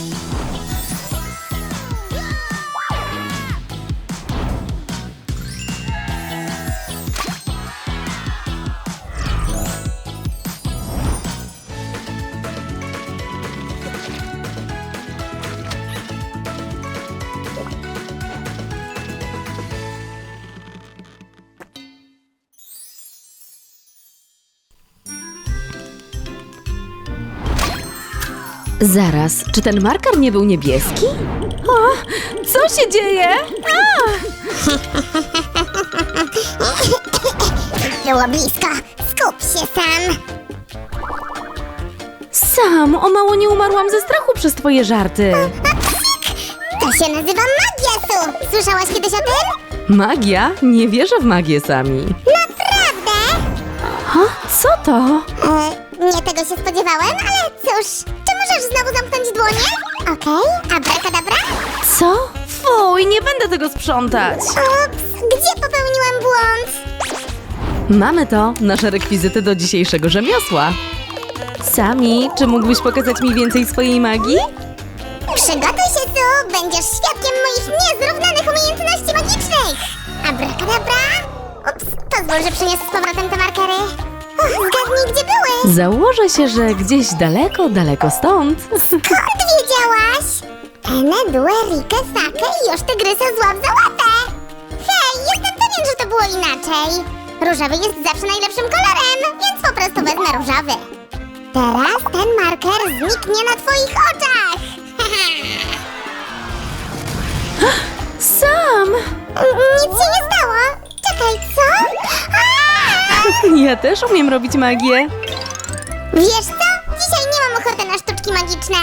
you Zaraz, czy ten marker nie był niebieski? O, co się dzieje? Było blisko. Skup się sam. Sam, o mało nie umarłam ze strachu przez twoje żarty. To się nazywa magia, Su. Słyszałaś kiedyś o tym? Magia? Nie wierzę w magię sami. Naprawdę? Ha? Co to? E, nie tego się spodziewałem, ale cóż. Możesz znowu zamknąć dłonie? Okej, abracadabra? Co? Fuj, nie będę tego sprzątać. Ups, gdzie popełniłam błąd? Mamy to, nasze rekwizyty do dzisiejszego rzemiosła. Sami, czy mógłbyś pokazać mi więcej swojej magii? Przygotuj się, Su. Będziesz świadkiem moich niezrównanych umiejętności magicznych. Abracadabra? Ups, pozwól, że przyniosę z powrotem te markery. Założę się, że gdzieś daleko, daleko stąd. Skąd wiedziałaś? Ene, due, rike, sake i już tygrysa złap za łapę. Hej, jestem pewien, że to było inaczej. Różowy jest zawsze najlepszym kolorem, więc po prostu wezmę różowy. Teraz ten marker zniknie na twoich oczach. Sam! Nic się nie stało. Czekaj, co? Ja też umiem robić magię. Wiesz co? Dzisiaj nie mam ochoty na sztuczki magiczne.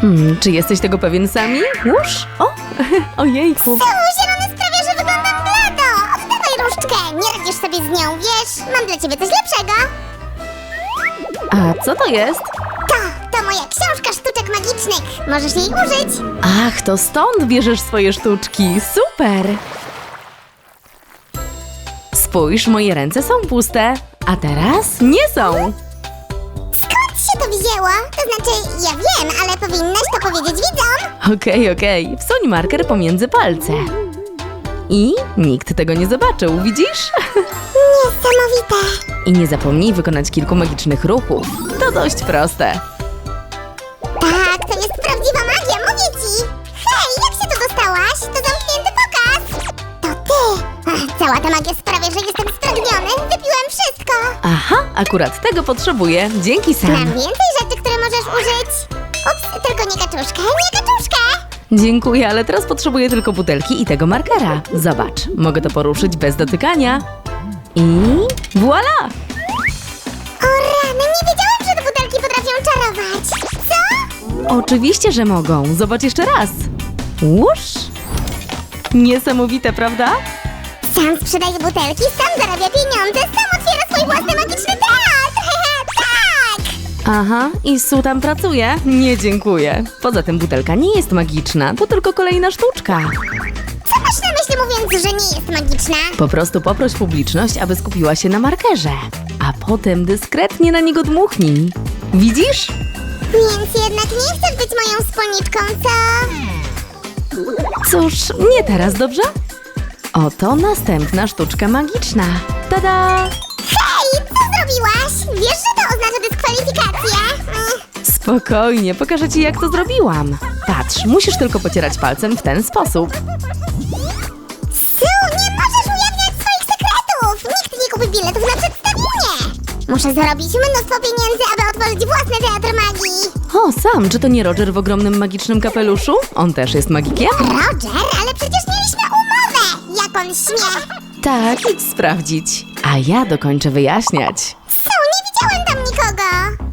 Hmm, czy jesteś tego pewien sami? Już? O, ojejku. Tu, zielony sprawia, że wyglądam blado. Oddawaj różdżkę. Nie radzisz sobie z nią, wiesz? Mam dla ciebie coś lepszego. A co to jest? To, to moja książka sztuczek magicznych. Możesz jej użyć. Ach, to stąd bierzesz swoje sztuczki. Super! Spójrz, moje ręce są puste, a teraz nie są. To znaczy, ja wiem, ale powinnaś to powiedzieć widzom. Okej, okej, wsuń marker pomiędzy palce. I nikt tego nie zobaczył, widzisz? Niesamowite. I nie zapomnij wykonać kilku magicznych ruchów. To dość proste. Tak, to jest prawdziwa magia, mówię ci. Hej, jak się tu dostałaś? To zamknięty pokaz. To ty. Ach, cała ta magia sprawia, że jestem spragniony. Wypiłem wszystko. Aha, akurat tego potrzebuję. Dzięki Mam Sam. więcej które możesz użyć. Ups, tylko nie kaczuszkę, nie kaczuszkę. Dziękuję, ale teraz potrzebuję tylko butelki i tego markera. Zobacz, mogę to poruszyć bez dotykania. I voila! O rany, nie wiedziałam, że te butelki potrafią czarować. Co? Oczywiście, że mogą. Zobacz jeszcze raz. Łusz! Niesamowite, prawda? Sam sprzedaje butelki, sam zarabia pieniądze, Aha, i Su tam pracuje? Nie dziękuję. Poza tym butelka nie jest magiczna, to tylko kolejna sztuczka. Co masz na myśli mówiąc, że nie jest magiczna? Po prostu poproś publiczność, aby skupiła się na markerze, a potem dyskretnie na niego dmuchnij. Widzisz? Więc jednak nie chcesz być moją wspólniczką, co? Cóż, nie teraz, dobrze? Oto następna sztuczka magiczna. Tada! Hej, co zrobiłaś? Wiesz, że to oznacza dyskwalifikację? Spokojnie, pokażę ci jak to zrobiłam. Patrz, musisz tylko pocierać palcem w ten sposób. Su, nie możesz ujawniać swoich sekretów! Nikt nie kupi biletów na przedstawienie! Muszę zarobić mnóstwo pieniędzy, aby otworzyć własny teatr magii. O, sam, czy to nie Roger w ogromnym magicznym kapeluszu? On też jest magikiem? Roger, ale przecież mieliśmy umowę! Jak on śmie? Tak, idź sprawdzić. A ja dokończę wyjaśniać. Su, nie widziałem tam nikogo!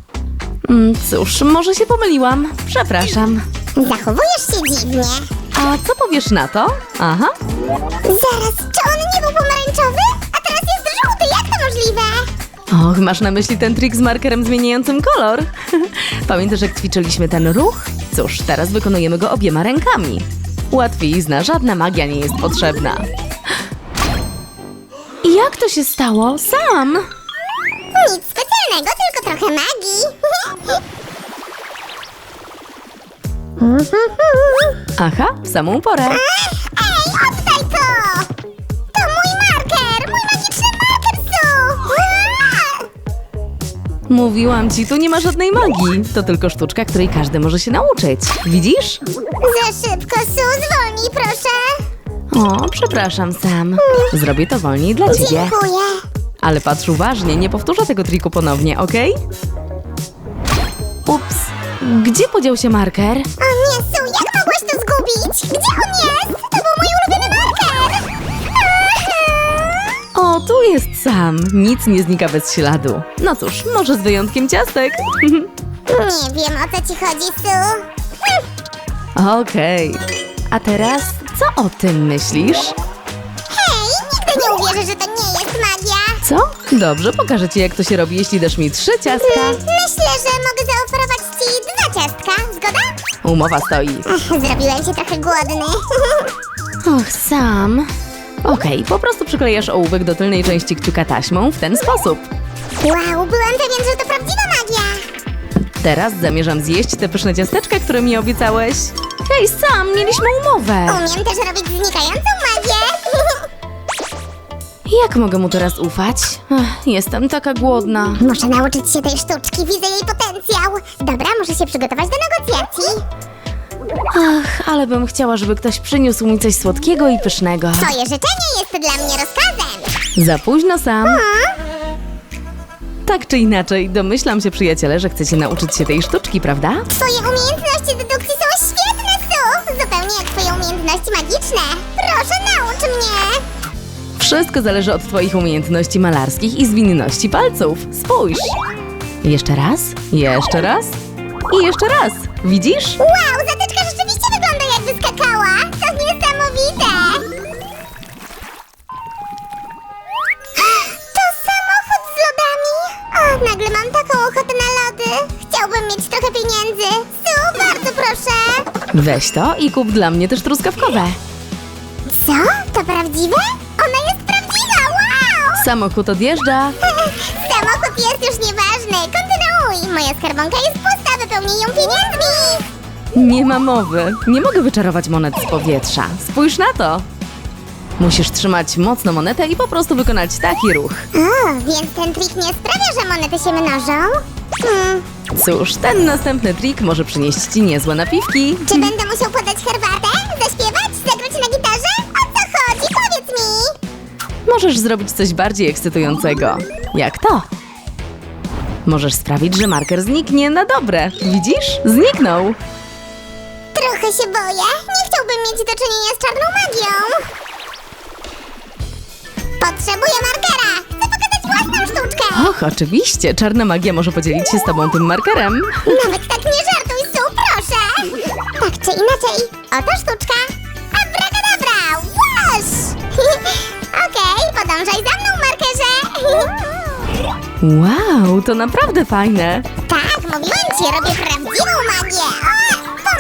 Mm, cóż, może się pomyliłam. Przepraszam. Zachowujesz się dziwnie. A co powiesz na to? Aha. Zaraz, czy on nie był pomarańczowy? A teraz jest żółty, jak to możliwe? Och, masz na myśli ten trik z markerem zmieniającym kolor? Pamiętasz, jak ćwiczyliśmy ten ruch? Cóż, teraz wykonujemy go obiema rękami. Łatwizna, żadna magia nie jest potrzebna. I jak to się stało? Sam! Nic specjalnego, tylko trochę magii. Aha, w samą porę. Ej, oddaj to! To mój marker! Mój magiczny marker, Su! Ua! Mówiłam ci, tu nie ma żadnej magii. To tylko sztuczka, której każdy może się nauczyć. Widzisz? Za szybko, Su! Zwolnij, proszę! O, przepraszam, Sam. Zrobię to wolniej dla ciebie. Dziękuję. Ale patrz uważnie, nie powtórzę tego triku ponownie, okej? Ups. Gdzie podział się marker? O nie, Su, jak mogłaś to zgubić? Gdzie on jest? To był mój ulubiony marker! O, tu jest Sam. Nic nie znika bez śladu. No cóż, może z wyjątkiem ciastek. Nie wiem, o co ci chodzi, Su. Okej. A teraz, co o tym myślisz? Co? Dobrze, pokażę ci, jak to się robi, jeśli dasz mi trzy ciastka. Myślę, że mogę zaoferować ci dwa ciastka. Zgoda? Umowa stoi. Zrobiłem się trochę głodny. Och, Sam. Okej, po prostu przyklejasz ołówek do tylnej części kciuka taśmą w ten sposób. Wow, byłem pewien, że to prawdziwa magia. Teraz zamierzam zjeść te pyszne ciasteczka, które mi obiecałeś. Hej, Sam, mieliśmy umowę. Umiem też robić znikającą magię. Jak mogę mu teraz ufać? Ech, jestem taka głodna. Muszę nauczyć się tej sztuczki, widzę jej potencjał. Dobra, muszę się przygotować do negocjacji. Ach, ale bym chciała, żeby ktoś przyniósł mi coś słodkiego i pysznego. Twoje życzenie jest dla mnie rozkazem. Za późno, Sam. Tak czy inaczej, domyślam się, przyjaciele, że chcecie nauczyć się tej sztuczki, prawda? Twoje umiejętności dedukcji są świetne, Su! Zupełnie jak twoje umiejętności magiczne. Wszystko zależy od Twoich umiejętności malarskich i zwinności palców. Spójrz. Jeszcze raz, jeszcze raz i jeszcze raz. Widzisz? Wow, zatyczka rzeczywiście wygląda jakby skakała! To niesamowite! To samochód z lodami! O, nagle mam taką ochotę na lody! Chciałbym mieć trochę pieniędzy! Su, bardzo proszę! Weź to i kup dla mnie też truskawkowe. Co? To prawdziwe? Samochód odjeżdża. Samochód jest już nieważny! Kontynuuj! Moja skarbonka jest pusta, wypełnij ją pieniędzmi! Nie ma mowy. Nie mogę wyczarować monet z powietrza. Spójrz na to. Musisz trzymać mocno monetę i po prostu wykonać taki ruch. O, więc ten trik nie sprawia, że monety się mnożą? Hmm, Cóż, ten następny trik może przynieść ci niezłe napiwki. czy będę musiał podać herbatę? Możesz zrobić coś bardziej ekscytującego. Jak to? Możesz sprawić, że marker zniknie na dobre. Widzisz? Zniknął. Trochę się boję. Nie chciałbym mieć do czynienia z czarną magią. Potrzebuję markera! Chcę pokazać własną sztuczkę! Och, oczywiście, czarna magia może podzielić się z tobą tym markerem. Nawet tak nie żartuj, Su, proszę! Tak czy inaczej, oto sztuczka. Abracadabra! Łasz! Podążaj za mną, markerze! Wow, to naprawdę fajne. tak, mówiłem ci, robię prawdziwą magię!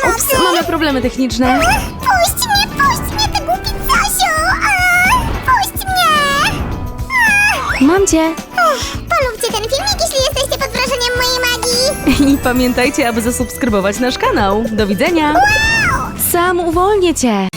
O, Ups, pomocy! mamy problemy techniczne. Puść mnie, puść mnie, ty głupi Zosiu! A, Puść mnie! A, Mam cię. ech, Polubcie ten filmik, jeśli jesteście pod wrażeniem mojej magii! I pamiętajcie, aby zasubskrybować nasz kanał. Do widzenia. Wow! Sam uwolnię cię.